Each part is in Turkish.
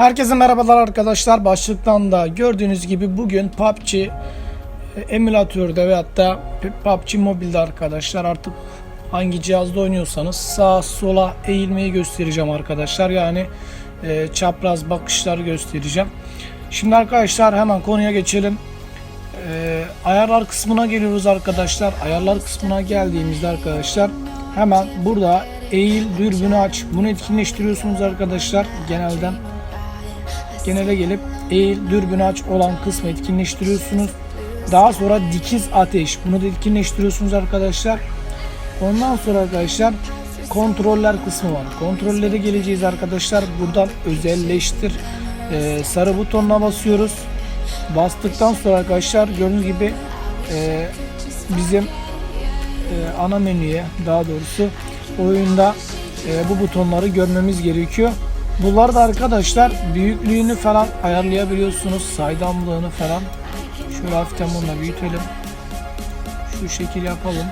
Herkese merhabalar arkadaşlar. Başlıktan da gördüğünüz gibi bugün PUBG e, emülatörde ve hatta PUBG mobilde arkadaşlar artık hangi cihazda oynuyorsanız sağa sola eğilmeyi göstereceğim arkadaşlar. Yani e, çapraz bakışlar göstereceğim. Şimdi arkadaşlar hemen konuya geçelim. E, ayarlar kısmına geliyoruz arkadaşlar. Ayarlar kısmına geldiğimizde arkadaşlar hemen burada eğil dürbünü aç. Bunu etkinleştiriyorsunuz arkadaşlar genelden genele gelip eğil dürbünü aç olan kısmı etkinleştiriyorsunuz. Daha sonra dikiz ateş bunu da etkinleştiriyorsunuz arkadaşlar. Ondan sonra arkadaşlar kontroller kısmı var. Kontrollere geleceğiz arkadaşlar. Buradan özelleştir e, sarı butonuna basıyoruz. Bastıktan sonra arkadaşlar gördüğünüz gibi e, bizim e, ana menüye daha doğrusu oyunda e, bu butonları görmemiz gerekiyor. Bunlar da arkadaşlar büyüklüğünü falan ayarlayabiliyorsunuz. Saydamlığını falan. Şöyle hafiften bununla büyütelim. Şu şekil yapalım.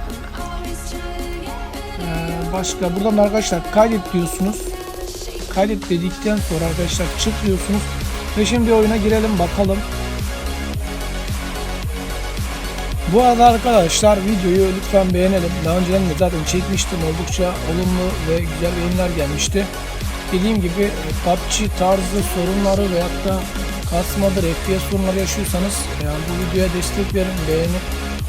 Ee, başka buradan arkadaşlar kaydet diyorsunuz. Kaydet dedikten sonra arkadaşlar çık diyorsunuz. Ve şimdi oyuna girelim bakalım. Bu arada arkadaşlar videoyu lütfen beğenelim. Daha önceden de zaten çekmiştim. Oldukça olumlu ve güzel beğeniler gelmişti. Dediğim gibi PUBG tarzı sorunları veyahut da kasmadır, FPS sorunları yaşıyorsanız yani bu videoya destek verin, beğeni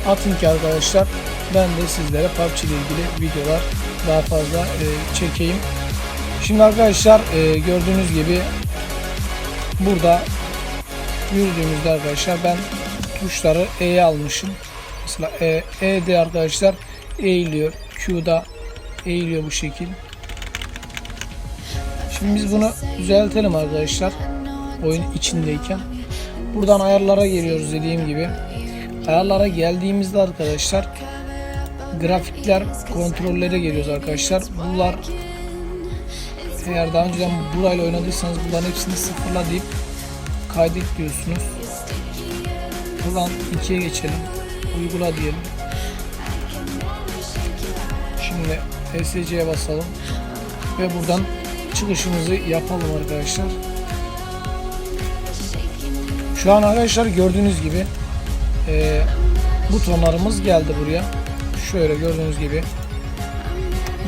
atın ki arkadaşlar ben de sizlere PUBG ile ilgili videolar daha fazla e, çekeyim. Şimdi arkadaşlar e, gördüğünüz gibi burada yürüdüğümüzde arkadaşlar ben tuşları E'ye almışım. Mesela E, E'de arkadaşlar eğiliyor. Q'da eğiliyor bu şekil. Şimdi biz bunu düzeltelim arkadaşlar. Oyun içindeyken. Buradan ayarlara geliyoruz dediğim gibi. Ayarlara geldiğimizde arkadaşlar grafikler kontrollere geliyoruz arkadaşlar. Bunlar eğer daha önceden burayla oynadıysanız bunların hepsini sıfırla deyip kaydet diyorsunuz. Buradan 2'ye geçelim. Uygula diyelim. Şimdi SC'ye basalım. Ve buradan çıkışımızı yapalım arkadaşlar. Şu an arkadaşlar gördüğünüz gibi e, butonlarımız geldi buraya. Şöyle gördüğünüz gibi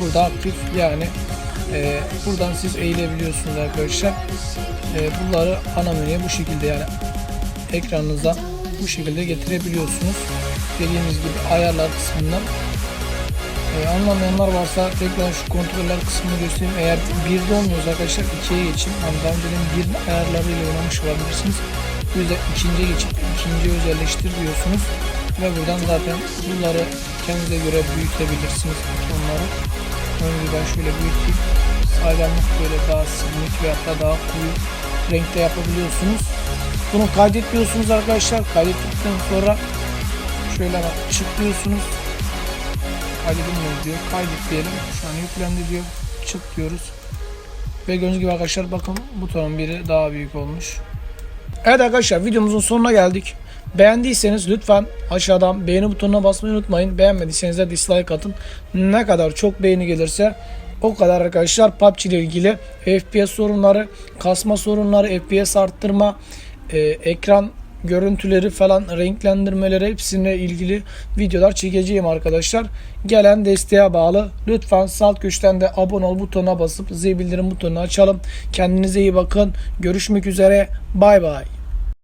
burada aktif yani e, buradan siz eğilebiliyorsunuz arkadaşlar. E, bunları ana menüye bu şekilde yani ekranınıza bu şekilde getirebiliyorsunuz. Dediğimiz gibi ayarlar kısmından ee, anlamayanlar varsa tekrar şu kontroller kısmını göstereyim. Eğer birde olmuyorsa arkadaşlar ikiye geçin. Hani daha önceden bir ayarlarıyla oynamış olabilirsiniz. Bu yüzden ikinciye geçip ikinciye özelleştir diyorsunuz. Ve buradan zaten bunları kendinize göre büyütebilirsiniz. Onun gibi ben şöyle büyüteyim. Saydamlık böyle daha silik ve hatta daha koyu renkte yapabiliyorsunuz. Bunu kaydet diyorsunuz arkadaşlar. Kaydettikten sonra şöyle bak çık diyorsunuz kaydedilmiyor diyor. Kaydet diyelim. Şu an yüklendi diyor. Çık diyoruz. Ve gördüğünüz gibi arkadaşlar bakın butonun biri daha büyük olmuş. Evet arkadaşlar videomuzun sonuna geldik. Beğendiyseniz lütfen aşağıdan beğeni butonuna basmayı unutmayın. Beğenmediyseniz de dislike atın. Ne kadar çok beğeni gelirse o kadar arkadaşlar PUBG ile ilgili FPS sorunları, kasma sorunları, FPS arttırma, e, ekran görüntüleri falan renklendirmeleri hepsine ilgili videolar çekeceğim arkadaşlar. Gelen desteğe bağlı. Lütfen salt köşeden de abone ol butonuna basıp zil bildirim butonunu açalım. Kendinize iyi bakın. Görüşmek üzere. Bay bay.